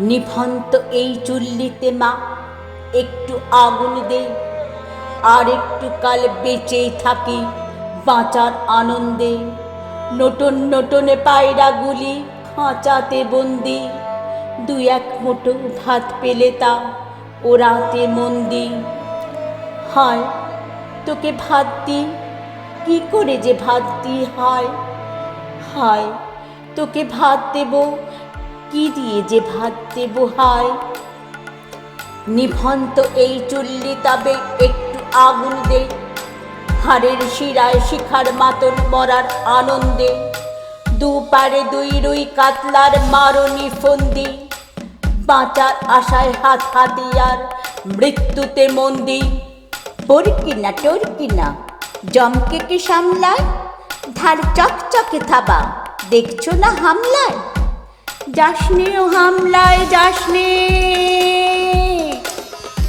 নিভন্ত এই চুল্লিতে মা, একটু আগুন দে, আর একটু কাল বেঁচেই থাকি বাঁচার আনন্দে। নতুন নতুন পায়রাগুলি খাঁচাতে বন্দি দুই এক মুঠো ভাত পেলে তা ওরাতে মন্দি। হায়, তোকে ভাত দি কি করে যে ভাত দি হায়? হায়, তোকে ভাত দেব কি দিয়ে যে ভাত দেব হায় নিভন্ত এই চুল্লি তবে একটু আগুন দে। হাড়ের শিরায় শিখার মাতন মরার আনন্দে। দু পারে দুই রুই কাতলার মারণি ফন্দি। বাঁচার আশায় হাত হাতিয়ার মৃত্যুতে মন্দি। তোর কিনা তোর কিনা জমকে কি সামলায়? ধার চকচকে থাবা, দেখছ না হামলায়? যাসনে হামলায় যাসনে।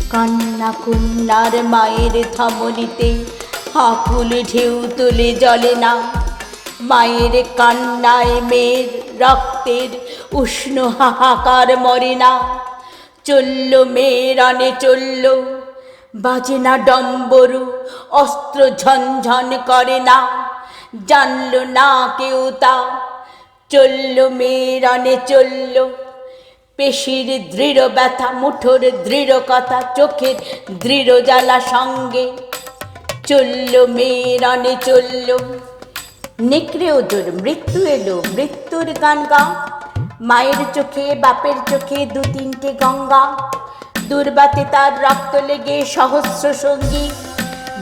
কান্না কুন্নার মায়ের থামলিতে হাকুল ঢেউ তুলে জলে না। মায়ের কান্নায় মেয়ের রক্তের উষ্ণ হাহাকার মরে না। চলল মেয়ের আনে চলল, বাজে না ডম্বরু, অস্ত্র ঝনঝন করে না। জানল না কেউ তা চলল মেয়ের আনে চলল। পেশির দৃঢ় ব্যথা, মুঠোর দৃঢ় কথা, চোখের দৃঢ় জ্বালা সঙ্গে চলল মেয়ের আনে চলল। নেকড়ে ওজোর, মৃত্যু এলো, মৃত্যুর গান গা মায়ের চোখে, বাপের চোখে দু তিনটে গঙ্গা। দুর্বাতে তার রক্ত লেগে সহস্র সঙ্গী।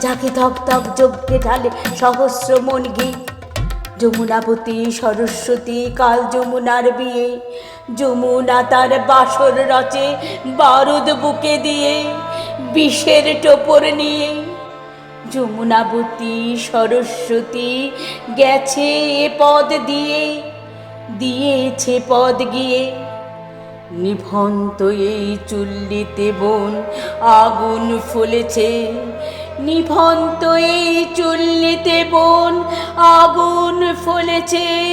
যাকে ধক ধক যজ্ঞে ঢালে সহস্র মন মনগি যমুনাবতী সরস্বতী কাল যমুনার বিয়ে। যমুনা তার বাসর রচে বারুদ বুকে দিয়ে, বিষের টোপর নিয়ে। যমুনাবতী সরস্বতী গেছে এ পদ দিয়ে, দিয়েছে পদ গিয়ে। নিভন্ত এই চুল্লিতে বোন আগুন ফলেছে নিভন্ত এই চুল্লিতে বোন আগুন ফলেছে।